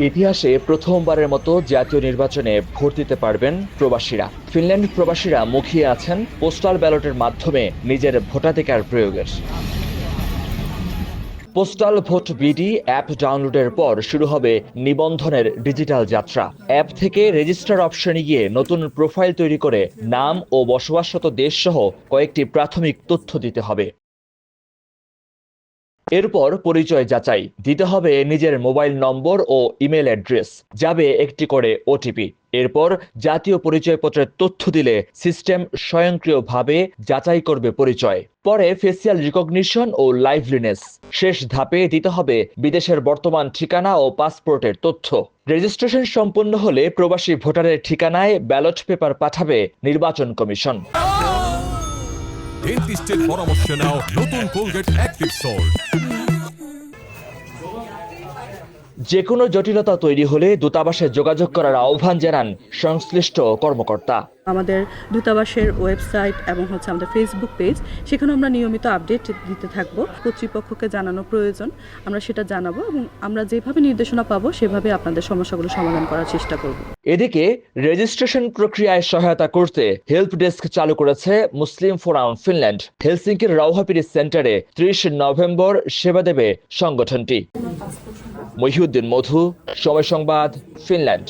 ইতিহাসে প্রথমবারের মতো জাতীয় নির্বাচনে ভোট দিতে পারবেন প্রবাসীরা। ফিনল্যান্ড প্রবাসীরা মুখিয়ে আছেন পোস্টাল ব্যালটের মাধ্যমে নিজের ভোটাধিকার প্রয়োগের। পোস্টাল ভোট বিডি অ্যাপ ডাউনলোডের পর শুরু হবে নিবন্ধনের ডিজিটাল যাত্রা। অ্যাপ থেকে রেজিস্টার অপশনে গিয়ে নতুন প্রোফাইল তৈরি করে নাম ও বসবাসরত দেশ সহ কয়েকটি প্রাথমিক তথ্য দিতে হবে। এরপর পরিচয় যাচাই। দিতে হবে নিজের মোবাইল নম্বর ও ইমেল অ্যাড্রেস। যাবে একটি করে ওটিপি এরপর জাতীয় পরিচয়পত্রের তথ্য দিলে সিস্টেম স্বয়ংক্রিয়ভাবে যাচাই করবে পরিচয়। পরে ফেসিয়াল রিকগনিশন ও লাইভলিনেস শেষ ধাপে দিতে হবে বিদেশের বর্তমান ঠিকানা ও পাসপোর্টের তথ্য। রেজিস্ট্রেশন সম্পন্ন হলে প্রবাসী ভোটারের ঠিকানায় ব্যালট পেপার পাঠাবে নির্বাচন কমিশন। ডেন্টিস্টের পরামর্শ নাও নতুন কোলগেট অ্যাক্টিভ সল্ট যে কোনো জটিলতা তৈরি হলে দূতাবাসে যোগাযোগ করার আহ্বান জানান সংশ্লিষ্ট কর্মকর্তা। আমাদের দূতাবাসের ওয়েবসাইট এবং হচ্ছে আমাদের ফেসবুক পেজ সেখানে আমরা নিয়মিত আপডেট দিতে থাকব। কর্তৃপক্ষকে জানানো প্রয়োজন আমরা সেটা জানাব এবং আমরা যেভাবে নির্দেশনা পাবো সেভাবে আপনাদের সমস্যাগুলো সমাধান করার চেষ্টা করব। এদিকে রেজিস্ট্রেশন প্রক্রিয়ায় সহায়তা করতে হেল্প ডেস্ক চালু করেছে মুসলিম ফোরাম ফিনল্যান্ড। হেলসিঙ্কির রাউহাপিরি সেন্টারে ত্রিশ নভেম্বর সেবা দেবে সংগঠনটি। মহিউদ্দিন মধু সময় সংবাদ ফিনল্যান্ড।